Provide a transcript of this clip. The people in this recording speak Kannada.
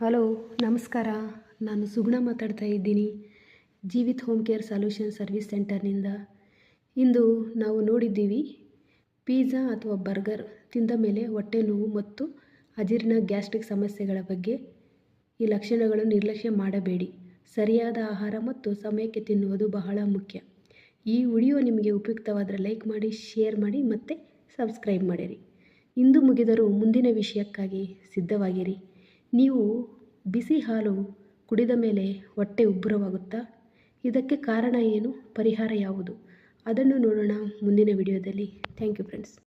ಹಲೋ, ನಮಸ್ಕಾರ. ನಾನು ಸುಗುಣ ಮಾತಾಡ್ತಾ ಇದ್ದೀನಿ. Jeevith home care solution service ಸೆಂಟರ್ನಿಂದ ಇಂದು ನಾವು ನೋಡಿದ್ದೀವಿ, ಪಿಜ್ಜಾ ಅಥವಾ ಬರ್ಗರ್ ತಿಂದ ಮೇಲೆ ಹೊಟ್ಟೆ ನೋವು ಮತ್ತು ಅಜೀರ್ಣ ಗ್ಯಾಸ್ಟ್ರಿಕ್ ಸಮಸ್ಯೆಗಳ ಬಗ್ಗೆ ಈ ಲಕ್ಷಣಗಳನ್ನು ನಿರ್ಲಕ್ಷ್ಯ ಮಾಡಬೇಡಿ. ಸರಿಯಾದ ಆಹಾರ ಮತ್ತು ಸಮಯಕ್ಕೆ ತಿನ್ನುವುದು ಬಹಳ ಮುಖ್ಯ. ಈ ವಿಡಿಯೋ ನಿಮಗೆ ಉಪಯುಕ್ತವಾದರೆ ಲೈಕ್ ಮಾಡಿ, ಶೇರ್ ಮಾಡಿ ಮತ್ತು ಸಬ್ಸ್ಕ್ರೈಬ್ ಮಾಡಿರಿ. ಇಂದು ಮುಗಿದರೂ ಮುಂದಿನ ವಿಷಯಕ್ಕಾಗಿ ಸಿದ್ಧವಾಗಿರಿ. ನೀವು ಬಿಸಿ ಹಾಲು ಕುಡಿದ ಮೇಲೆ ಹೊಟ್ಟೆ ಉಬ್ಬರವಾಗುತ್ತಾ? ಇದಕ್ಕೆ ಕಾರಣ ಏನು? ಪರಿಹಾರ ಯಾವುದು? ಅದನ್ನು ನೋಡೋಣ ಮುಂದಿನ ವಿಡಿಯೋದಲ್ಲಿ. Thank you friends.